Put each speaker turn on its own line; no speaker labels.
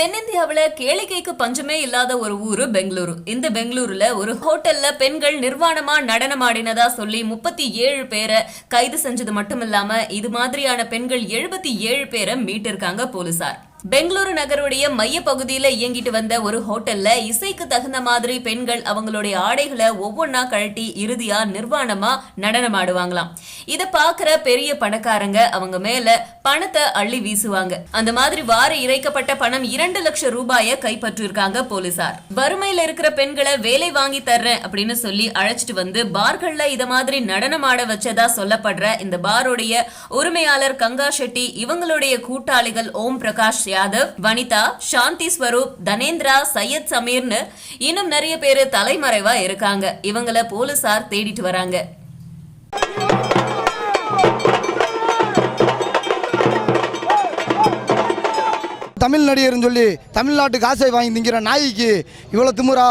தென்னிந்தியாவில் கேளிக்கைக்கு பஞ்சமே இல்லாத ஒரு ஊரு பெங்களூரு. இந்த பெங்களூருல ஒரு ஹோட்டல்ல பெண்கள் நிர்வாணமா நடனமாடினதா சொல்லி முப்பத்தி ஏழு பேரை கைது செஞ்சது மட்டும் இல்லாம இது மாதிரியான பெண்கள் எழுபத்தி ஏழு பேரை மீட்டிருக்காங்க போலீசார். பெங்களூரு நகருடைய மைய பகுதியில இயங்கிட்டு வந்த ஒரு ஹோட்டல்ல இசைக்கு தகுந்த மாதிரி பெண்கள் அவங்களுடைய ஆடைகளை ஒவ்வொன்னா கழட்டி இறுதியா நிர்வாணமா நடனமாடுவாங்களாம் இத பாக்குற பெரிய பணக்காரங்க அவங்க மேல பணத்தை அள்ளி வீசுவாங்க. அந்த மாதிரி வார இறைக்கப்பட்ட பணம் இரண்டு லட்சம் ரூபாய கைப்பற்றிருக்காங்க போலீசார். வறுமையில இருக்கிற பெண்களை வேலை வாங்கி தர்றேன் அப்படின்னு சொல்லி அழைச்சிட்டு வந்து பார்கள்ல இத மாதிரி நடனமாட வச்சதா சொல்லப்படுற இந்த பாருடைய உரிமையாளர் கங்கா ஷெட்டி இவங்களுடைய கூட்டாளிகள் ஓம் பிரகாஷ் யாதவ் வனிதா சாந்தி ஸ்வரூப் தனேந்திரா சையத் சமீர்னு இன்னும் நிறைய பேரு தலைமறைவா இருக்காங்க. இவங்கள போலீசார் தேடிட்டு வராங்க.
தமிழ் நடிகர்னு சொல்லி தமிழ்நாட்டு காசை வாங்கி திங்கிற நாய்க்கு இவ்வளோ திமுறா?